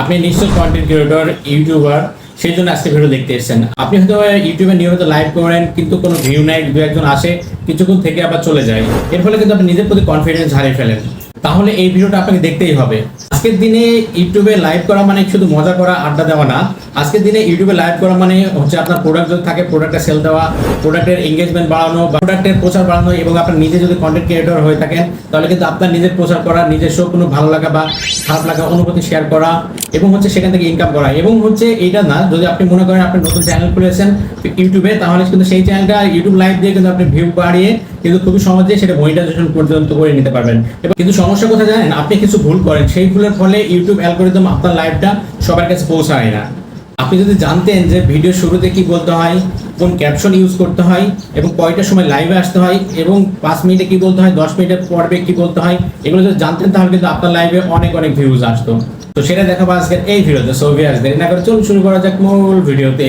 আপনি নিশ্চয় content creator YouTuber সেই জন্য আজকে ভিডিও দেখতে এসেছেন। আপনি হয়তো ইউটিউবে নিয়মিত লাইভ করেন, কিন্তু কোনো ভিউ নাই, দু একজন আসে, কিছুক্ষণ থেকে আবার চলে যায়। এর ফলে কিন্তু আপনি নিজের প্রতি কনফিডেন্স হারিয়ে ফেলেন। তাহলে এই ভিডিওটা আপনাকে দেখতেই হবে। আজকের দিনে ইউটিউবে লাইভ করা মানে শুধু মজা করা, আড্ডা দেওয়া না। আজকের দিনে ইউটিউবে লাইভ করা মানে হচ্ছে আপনার প্রোডাক্ট যদি থাকে প্রোডাক্টের সেল দেওয়া প্রোডাক্টের এঙ্গেজমেন্ট বাড়ানো বা প্রোডাক্টের প্রচার বাড়ানো এবং আপনার নিজে যদি কন্টেন্ট ক্রিয়েটর হয়ে থাকেন, তাহলে কিন্তু আপনার নিজের প্রচার করা নিজস্ব কোনো ভালো লাগা বা খারাপ লাগা, অনুভূতি শেয়ার করা এবং হচ্ছে সেখান থেকে ইনকাম করা। এবং হচ্ছে এটা না, যদি আপনি মনে করেন আপনি নতুন চ্যানেল খুলেছেন ইউটিউবে, তাহলে কিন্তু সেই চ্যানেলটা ইউটিউব লাইভ দিয়ে কিন্তু আপনি ভিউ বাড়িয়ে কিন্তু খুবই সহজে সেটা মনিটাইজেশন পর্যন্ত করে নিতে পারবেন। এবং কিন্তু সমস্যা কোথায় জানেন? আপনি কিছু ভুল করেন। সেই ভুলের ফলে ইউটিউব অ্যালগোরিদম আপনার লাইভটা সবার কাছে পৌঁছায় না। আপনি যদি জানতেন যে ভিডিও শুরুতে কি বলতে হয়, কোন ক্যাপশন ইউজ করতে হয়, এবং কয়টার সময় লাইভে আসতে হয়, এবং পাঁচ মিনিটে কি বলতে হয়, দশ মিনিটের পর্বে কি বলতে হয়, এগুলো যদি জানতেন, তাহলে কিন্তু আপনার লাইভে অনেক অনেক ভিউজ আসতো। তো সেটা দেখাবো আজকের এই ভিডিওতে সো ভিউয়ার্স না করে চলুন, শুরু করা যাক মূল ভিডিওতে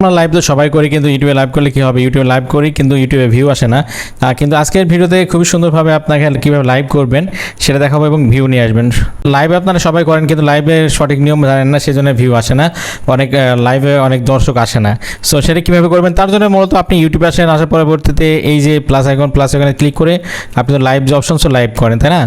আমরা লাইভ তো সবাই করি, কিন্তু ইউটিউবে লাইভ করলে কি হবে? ইউটিউবে লাইভ করি, কিন্তু ইউটিউবে ভিউ আসে না। কিন্তু আজকের ভিডিওতে খুবই সুন্দরভাবে আপনাকে কীভাবে লাইভ করবেন, সেটা দেখাবো এবং ভিউ নিয়ে আসবেন। লাইভে আপনারা সবাই করেন, কিন্তু লাইভে সঠিক নিয়ম জানেন না, সেজন্য ভিউ আসে না। অনেক লাইভে অনেক দর্শক আসে না। সো সেটা কীভাবে করবেন, তার জন্য মূলত আপনি ইউটিউবে আসেন, আসার পরবর্তীতে এই যে প্লাস আইকন প্লাস আইকনে ক্লিক করে আপনি তো লাইভ যে অপশন সো লাইভ করেন, তাই না?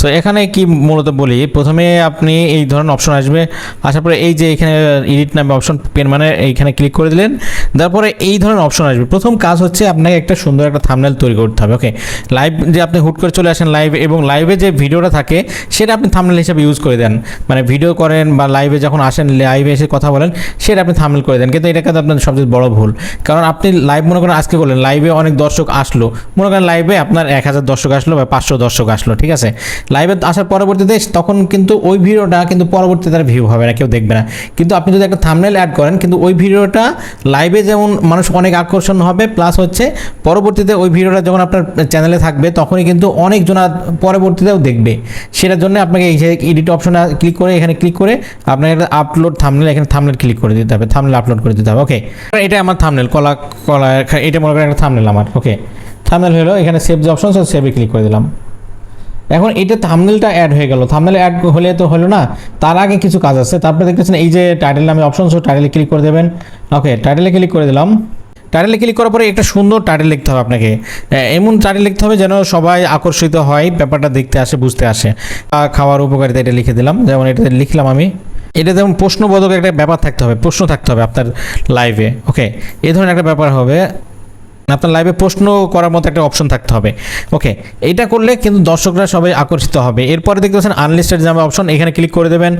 সো এখানে কি মূলত বলি, প্রথমে আপনি এই ধরনের অপশন আসবে, আসার পরে এই যে এখানে এডিট নামে অপশন পেন মানে এইখানে ক্লিক করে দিলেন। তারপরে এই ধরনের অপশন আসবে। প্রথম কাজ হচ্ছে আপনাকে একটা সুন্দর একটা থামনেল তৈরি করতে হবে ওকে লাইভ যে আপনি হুট করে চলে আসেন লাইভ এবং লাইভে যে ভিডিওটা থাকে, সেটা আপনি থামনেল হিসাবে ইউজ করে দেন। মানে ভিডিও করেন বা লাইভে যখন আসেন লাইভে এসে কথা বলেন, সেটা আপনি থামনেল করে দেন। কিন্তু এটা কিন্তু আপনার সবচেয়ে বড় ভুল। কারণ আপনি লাইভ মনে করেন আজকে করলেন লাইভে অনেক দর্শক আসলো। মনে করেন লাইভে আপনার এক হাজার দর্শক আসলো বা পাঁচশো দর্শক আসলো, ঠিক আছে? লাইভে আসার পরবর্তীতে তখন কিন্তু ওই ভিডিওটা কিন্তু পরবর্তীতে তার ভিউ হবে না, কেউ দেখবে না। কিন্তু আপনি যদি একটা থামনেল অ্যাড করেন, কিন্তু ওই ভিডিওটা লাইভে যেমন মানুষ অনেক আকর্ষণ হবে প্লাস হচ্ছে পরবর্তীতে ওই ভিডিওটা যখন আপনার চ্যানেলে থাকবে, তখনই কিন্তু অনেকজন পরবর্তীতেও দেখবে। সেটার জন্য আপনাকে এই যে এডিট অপশনে ক্লিক করে এখানে ক্লিক করে আপনাকে একটা আপলোড থামনেল এখানে থামনেল ক্লিক করে দিতে হবে থামনেল আপলোড করে দিতে হবে ওকে এটা আমার থামনেল কলা কলা, এটা মনে করেন একটা থামনেল আমার ওকে থামনেল হলো এখানে সেভ যে অপশন সেভে ক্লিক করে দিলাম। এখন এটা থামনেলটা অ্যাড হয়ে গেল থামনেল অ্যাড হলে তো হলো না, তার আগে কিছু কাজ আছে। তারপরে দেখতেছেন এই যে টাইটেল নামে অপশন সো টাইটেলে ক্লিক করে দেবেন। ওকে টাইটেলে ক্লিক করে দিলাম। টাইটেলে ক্লিক করার পরে একটা সুন্দর টাইটেল লিখতে হবে আপনাকে। এমন টাইটেল লিখতে হবে যেন সবাই আকর্ষিত হয়, ব্যাপারটা দেখতে আসে, বুঝতে আসে। খাওয়ার উপকারিতা এটা লিখে দিলাম। যেমন এটা লিখলাম আমি। এটা যেমন প্রশ্নবোধক একটা ব্যাপার থাকতে হবে, প্রশ্ন থাকতে হবে আপনার লাইভে ওকে এই ধরনের একটা ব্যাপার হবে। আপনার লাইভে প্রশ্ন করার মতো একটা অপশন থাকতে হবে। ওকে এটা করলে কিন্তু দর্শকরা সবাই আকর্ষিত হবে। এরপরে দেখতে পাচ্ছেন আনলিস্টেড নামে অপশন এখানে ক্লিক করে দেবেন।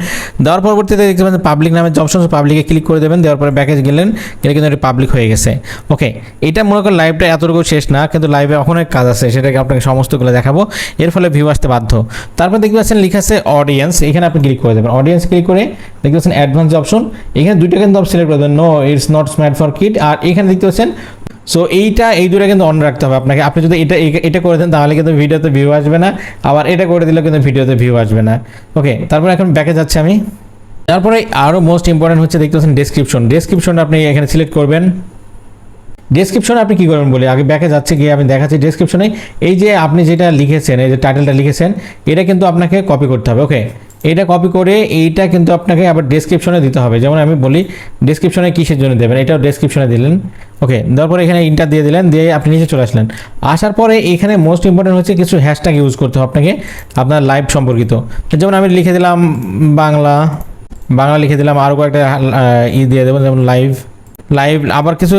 দেওয়ার পরবর্তীতে দেখতে পাচ্ছেন পাবলিক নামের যে অপশন পাবলিকে ক্লিক করে দেবেন। দেওয়ার পরে ব্যাকেজ গেলেন, গেলে কিন্তু এটা পাবলিক হয়ে গেছে। ওকে এটা মনে করেন লাইভটা এতটুকু শেষ না, কিন্তু লাইভে অনেক কাজ আছে, সেটাকে আপনাকে সমস্তগুলো দেখাবো। এর ফলে ভিউ আসতে বাধ্য। তারপর দেখতে পাচ্ছেন লেখা আছে অডিয়েন্স এখানে আপনি ক্লিক করে দেবেন। অডিয়েন্স ক্লিক করে দেখতে পাচ্ছেন অ্যাডভান্স অপশন এখানে দুইটা কিন্তু সিলেক্ট করে দেবেন। No it's not smart for kid আর এখানে দেখতে পাচ্ছেন সো এইটা, এই দুটো কিন্তু অন রাখতে হবে আপনাকে। আপনি যদি এটা এটা করে দেন, তাহলে কিন্তু ভিডিওতে ভিউ আসবে না। আবার এটা করে দিলে কিন্তু ভিডিওতে ভিউ আসবে না। ওকে তারপরে এখন ব্যাকে যাচ্ছি আমি। তারপরে আরও মোস্ট ইম্পর্টেন্ট হচ্ছে, দেখতে পাচ্ছেন ডেসক্রিপশন ডেসক্রিপশন আপনি এখানে সিলেক্ট করবেন। ডেসক্রিপশনে আপনি কী করবেন বলে? আগে ব্যাকে যাচ্ছে, গিয়ে আমি দেখাচ্ছি ডেসক্রিপশনে এই যে আপনি যেটা লিখেছেন, এই যে টাইটেলটা লিখেছেন, এটা কিন্তু আপনাকে কপি করতে হবে। ওকে এটা কপি করে এইটা কিন্তু আপনাকে আবার ডেসক্রিপশনে দিতে হবে। যেমন আমি বলি ডেসক্রিপশনে কিসের জন্য দেবেন? এটাও ডেসক্রিপশনে দিলেন। ওকে দেওয়ার পরে এখানে ইন্টার দিয়ে দিলেন, দিয়ে আপনি নিচে চলে আসলেন। আসার পরে এখানে মোস্ট ইম্পর্টেন্ট হচ্ছে কিছু হ্যাশট্যাগ ইউজ করতে হবে আপনাকে, আপনার লাইভ সম্পর্কিত। যেমন আমি লিখে দিলাম বাংলা বাংলা লিখে দিলাম আরও কয়েকটা ই দিয়ে দেবেন যেমন লাইভ লাইভ আবার কিছু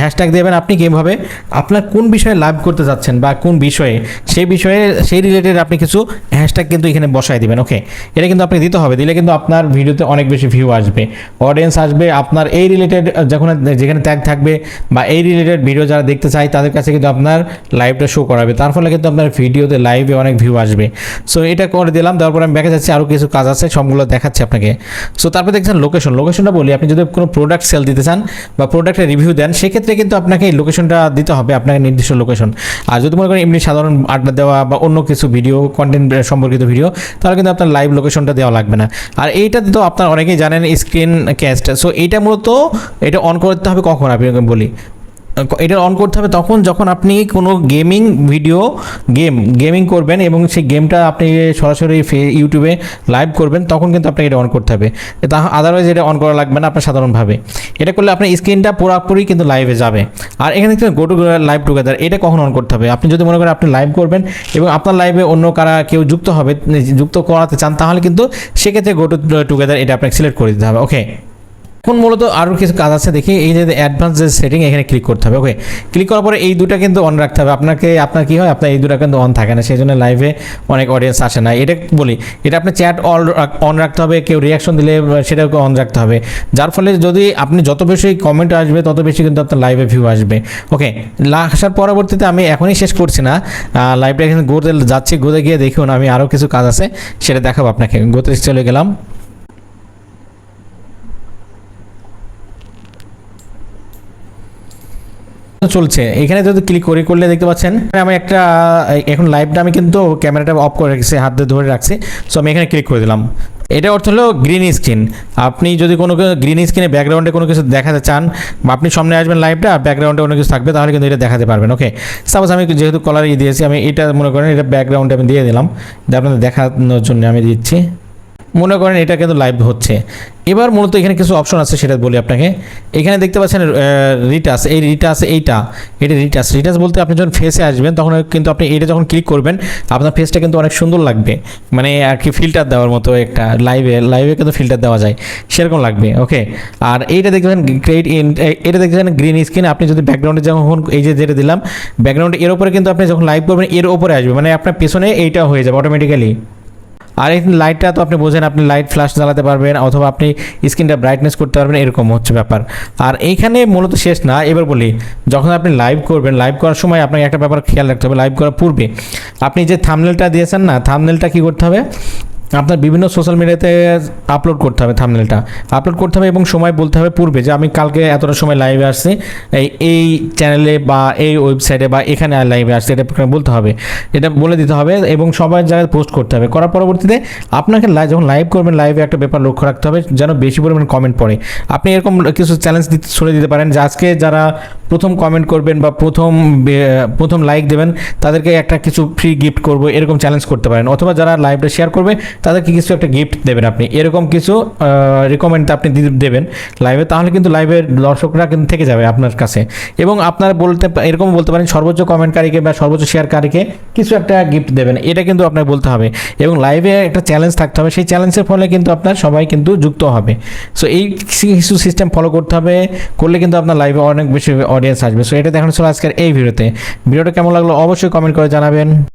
হ্যাশট্যাগ দেবেন আপনি কীভাবে আপনার কোন বিষয়ে লাইভ করতে যাচ্ছেন বা কোন বিষয়ে, সেই বিষয়ে, সেই রিলেটেড আপনি কিছু হ্যাশট্যাগ কিন্তু এখানে বসাই দিবেন ওকে এটা কিন্তু আপনি দিতে হবে, দিলে কিন্তু আপনার ভিডিওতে অনেক বেশি ভিউ আসবে। অডিয়েন্স আসবে, আপনার এই রিলেটেড যখন যেখানে ট্যাগ থাকবে বা এই রিলেটেড ভিডিও যারা দেখতে চায়, তাদের কাছে কিন্তু আপনার লাইভটা শো করাবে। তার ফলে কিন্তু আপনার ভিডিওতে লাইভে অনেক ভিউ আসবে। সো এটা করে দিলাম তারপর আমি ব্যাকে যাচ্ছি আরও কিছু কাজ আছে, সবগুলো দেখাচ্ছি আপনাকে। সো তারপর দেখছেন লোকেশন লোকেশনটা বলি, আপনি যদি কোনো প্রোডাক্ট সেল দিতে চান বা প্রোডাক্টের রিভিউ দেন, সেক্ষেত্রে কিন্তু আপনাকে এই লোকেশনটা দিতে হবে, আপনাকে নির্দিষ্ট লোকেশন আর যদি মনে করেন এমনি সাধারণ আড্ডা দেওয়া বা অন্য কিছু ভিডিও কন্টেন্ট সম্পর্কিত ভিডিও তাহলে কিন্তু আপনার লাইভ লোকেশনটা দেওয়া লাগবে না। আর এইটাতে তো আপনার অনেকেই জানেন স্ক্রিন ক্যাস্ট সো এইটা মূলত, এটা অন করতে হবে কখন আপনি বলি? এটা অন করতে হবে তখন যখন আপনি কোনো গেমিং ভিডিও গেম গেমিং করবেন এবং সেই গেমটা আপনি সরাসরি ইউটিউবে লাইভ করবেন, তখন কিন্তু আপনাকে এটা অন করতে হবে। তা আদারওয়াইজ এটা অন করা লাগবে না আপনার সাধারণভাবে। এটা করলে আপনার স্ক্রিনটা পুরোপুরি কিন্তু লাইভে যাবে। আর এখানে কিন্তু গো টু লাইভ টুগেদার এটা কখন অন করতে হবে? আপনি যদি মনে করেন আপনি লাইভ করবেন এবং আপনার লাইভে অন্য কারা কেউ যুক্ত হবে যুক্ত করাতে চান, তাহলে কিন্তু সেক্ষেত্রে গো টু টুগেদার এটা আপনাকে সিলেক্ট করে দিতে হবে। ওকে এখন মূলত আরও কিছু কাজ আছে, দেখি এই যে অ্যাডভান্স যে সেটিং এখানে ক্লিক করতে হবে ওকে ক্লিক করার পরে এই দুটা কিন্তু অন রাখতে হবে। আপনাকে, আপনার কি হয়? আপনার এই দুটা কিন্তু অন থাকে না সেই জন্য লাইভে অনেক অডিয়েন্স আসে না। এটা বলি, এটা আপনি চ্যাট অল অন রাখতে হবে, কেউ রিয়াকশন দিলে সেটাকে অন রাখতে হবে। যার ফলে যদি আপনি যত বেশি কমেন্ট আসবে, তত বেশি কিন্তু আপনার লাইভে ভিউ আসবে ওকে আসার পরবর্তীতে আমি এখনই শেষ করছি না। লাইভটা এখানে গোতে যাচ্ছি গোতে গিয়ে দেখুন, আমি আরও কিছু কাজ আছে, সেটা দেখাবো আপনাকে। গোতে চলে গেলাম। চলছে। এখানে যদি ক্লিক করি করলে দেখতে পাচ্ছেন, আমি একটা, এখন লাইভটা আমি কিন্তু ক্যামেরাটা অফ করে রেখেছি, হাত ধরে রাখছি। সো আমি এখানে ক্লিক করে দিলাম। এটা অর্থ হলো গ্রিন স্ক্রিন আপনি যদি কোনো গ্রিন স্ক্রিনে ব্যাকগ্রাউন্ডে কোনো কিছু দেখাতে চান, বা আপনি সামনে আসবেন লাইভটা আর ব্যাকগ্রাউন্ডে অন্য কিছু থাকবে, তাহলে কিন্তু এটা দেখাতে পারবেন ওকে সাপোজ আমি যেহেতু কলার দিয়েছি, আমি এটা মনে করেন, এটা ব্যাকগ্রাউন্ডে আমি দিয়ে দিলাম। এটা আপনাদের দেখানোর জন্য আমি দিচ্ছি। মনে করেন এটা কিন্তু লাইভ হচ্ছে। এবার মূলত এখানে কিছু অপশন আছে, সেটা বলি আপনাকে। এখানে দেখতে পাচ্ছেন রিটাস, এই রিটাস এইটা, এটা রিটাস। রিটাস বলতে আপনি যখন ফেসে আসবেন, তখন কিন্তু আপনি এটা যখন ক্লিক করবেন, আপনার ফেসটা কিন্তু অনেক সুন্দর লাগবে। মানে আর কি ফিল্টার দেওয়ার মতো একটা লাইভে লাইভে কিন্তু ফিল্টার দেওয়া যায়। সেরকম লাগবে ওকে আর এইটা দেখবেন গ্রেট এটা দেখবেন গ্রিন স্ক্রিন আপনি যদি ব্যাকগ্রাউন্ডে যখন এই যে যেটা দিলাম ব্যাকগ্রাউন্ডে এর উপরে কিন্তু আপনি যখন লাইভ করবেন, এর উপরে আসবে। মানে আপনার পেছনে এইটা হয়ে যাবে অটোমেটিক্যালি আর এই লাইটটা তো আপনি বোঝেন, আপনি লাইট ফ্ল্যাশ জ্বালাতে পারবেন অথবা আপনি স্ক্রিনটা ব্রাইটনেস করতে পারবেন, এরকম হচ্ছে ব্যাপার। আর এইখানে মূলত শেষ না, এবার বলি, যখন আপনি লাইভ করবেন লাইভ করার সময় আপনাকে একটা ব্যাপার খেয়াল রাখতে হবে লাইভ করার পূর্বে। আপনি যে থামনেলটা দিয়েছেন না থামনেলটা কী করতে হবে? আপনার বিভিন্ন সোশ্যাল মিডিয়াতে আপলোড করতে হবে থামনেলটা আপলোড করতে হবে এবং সময় বলতে হবে পূর্বে যে আমি কালকে এতটা সময় লাইভে আসছি, এই এই চ্যানেলে বা এই ওয়েবসাইটে বা এখানে লাইভে আসছি, এটা বলতে হবে। এটা বলে দিতে হবে এবং সবার জায়গায় পোস্ট করতে হবে। করার পরবর্তীতে আপনাকে যখন লাইভ করবেন লাইভে একটা ব্যাপার লক্ষ্য রাখতে হবে যেন বেশি পরিমাণ কমেন্ট পড়ে। আপনি এরকম কিছু চ্যালেঞ্জ দিতে, ছড়ে দিতে পারেন যে আজকে যারা প্রথম কমেন্ট করবেন বা প্রথম প্রথম লাইক দেবেন, তাদেরকে একটা কিছু ফ্রি গিফট করব, এরকম চ্যালেঞ্জ করতে পারেন। অথবা যারা লাইভটা শেয়ার করবে তাদেরকে কিছু একটা গিফট দেবেন আপনি। এরকম কিছু রিকমেন্ড আপনি দেবেন লাইভে তাহলে কিন্তু লাইভের দর্শকরা কিন্তু থেকে যাবে আপনার কাছে। এবং আপনার বলতে এরকম বলতে পারেন, সর্বোচ্চ কমেন্টকারীকে বা সর্বোচ্চ শেয়ারকারীকে কিছু একটা গিফট দেবেন। এটা কিন্তু আপনার বলতে হবে। এবং লাইভে একটা চ্যালেঞ্জ থাকতে হবে। সেই চ্যালেঞ্জের ফলে কিন্তু আপনার সবাই কিন্তু যুক্ত হবে। সো এই কিছু সিস্টেম ফলো করতে হবে। করলে কিন্তু আপনার লাইভে অনেক বেশি অডিয়েন্স আসবে। সো এটা দেখানো ছিল আজকের এই ভিডিওতে। ভিডিওটা কেমন লাগল অবশ্যই কমেন্ট করে জানাবেন।